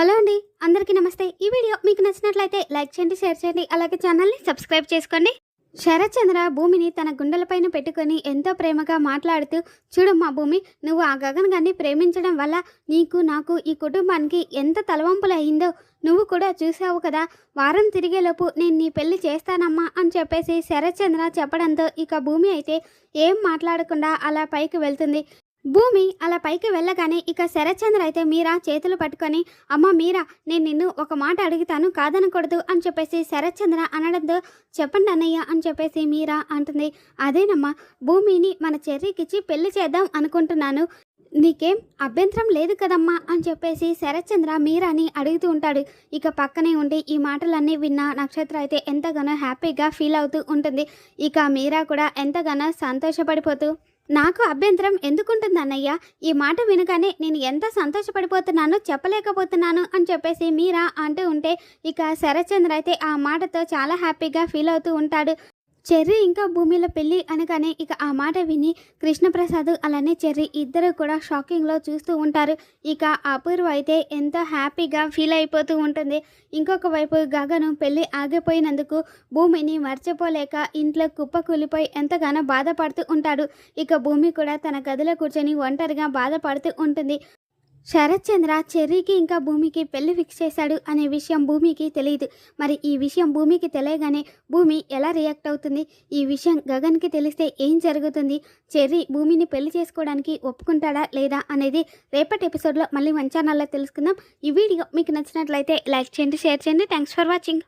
Hello అండి అందరికీ నమస్తే. ఈ వీడియో మీకు నచ్చినట్లయితే లైక్ చేయండి షేర్ చేయండి అలాగే ఛానల్ని సబ్స్క్రైబ్ చేసుకోండి. శరత్ చంద్ర భూమిని తన గుండెలపైన పెట్టుకొని ఎంతో ప్రేమగా మాట్లాడుతూ చూడు మా భూమి నువ్వు ఆ గగన్ గారిని ప్రేమించడం వల్ల నీకు నాకు ఈ కుటుంబానికి ఎంత తలవంపులు అయిందో నువ్వు కూడా చూసావు కదా. వారం తిరిగేలోపు నేను నీ పెళ్ళి చేస్తానమ్మా అని చెప్పేసి శరత్ చంద్ర చెప్పడంతో ఇక భూమి అయితే ఏం మాట్లాడకుండా అలా పైకి వెళ్తుంది. భూమి అలా పైకి వెళ్ళగానే ఇక శరత్చంద్ర అయితే మీరా చేతులు పట్టుకొని అమ్మ మీరా నేను నిన్ను ఒక మాట అడుగుతాను కాదనకూడదు అని చెప్పేసి శరత్చంద్ర అనడంతో చెప్పండి అన్నయ్య అని చెప్పేసి మీరా అంటుంది. అదేనమ్మా భూమిని మన చెర్రీకిచ్చి పెళ్ళి చేద్దాం అనుకుంటున్నాను. నీకేం అభ్యంతరం లేదు కదమ్మా అని చెప్పేసి శరత్చంద్ర మీరాని అడుగుతూ ఉంటాడు. ఇక పక్కనే ఉండి ఈ మాటలన్నీ విన్న నక్షత్ర అయితే ఎంతగానో హ్యాపీగా ఫీల్ అవుతూ ఉంటుంది. ఇక మీరా కూడా ఎంతగానో సంతోషపడిపోతూ నాకు అభ్యంతరం ఎందుకుంటుంది అన్నయ్య ఈ మాట వినగానే నేను ఎంత సంతోషపడిపోతున్నానో చెప్పలేకపోతున్నాను అని చెప్పేసి మీరా అంటూ ఉంటే ఇక శరత్చంద్ర అయితే ఆ మాటతో చాలా హ్యాపీగా ఫీల్ అవుతూ ఉంటాడు. చెర్రీ ఇంకా భూమిలో పెళ్ళి అనగానే ఇక ఆ మాట విని కృష్ణప్రసాద్ అలానే చెర్రీ ఇద్దరు కూడా షాకింగ్లో చూస్తూ ఉంటారు. ఇక అపూర్వ అయితే ఎంతో హ్యాపీగా ఫీల్ అయిపోతూ ఉంటుంది. ఇంకొక వైపు గగను పెళ్ళి ఆగిపోయినందుకు భూమిని మర్చిపోలేక ఇంట్లో కుప్ప కూలిపోయి ఎంతగానో బాధపడుతూ ఉంటాడు. ఇక భూమి కూడా తన గదిలో కూర్చొని ఒంటరిగా బాధపడుతూ ఉంటుంది. శరత్చంద్ర చెర్రీకి ఇంకా భూమికి పెళ్ళి ఫిక్స్ చేశాడు అనే విషయం భూమికి తెలియదు మరి ఈ విషయం భూమికి తెలియగానే భూమి ఎలా రియాక్ట్ అవుతుంది? ఈ విషయం గగన్కి తెలిస్తే ఏం జరుగుతుంది? చెర్రీ భూమిని పెళ్ళి చేసుకోవడానికి ఒప్పుకుంటాడా లేదా అనేది రేపటి ఎపిసోడ్లో మళ్ళీ మన ఛానల్లో తెలుసుకుందాం. ఈ వీడియో మీకు నచ్చినట్లయితే లైక్ చేయండి షేర్ చేయండి. Thanks for watching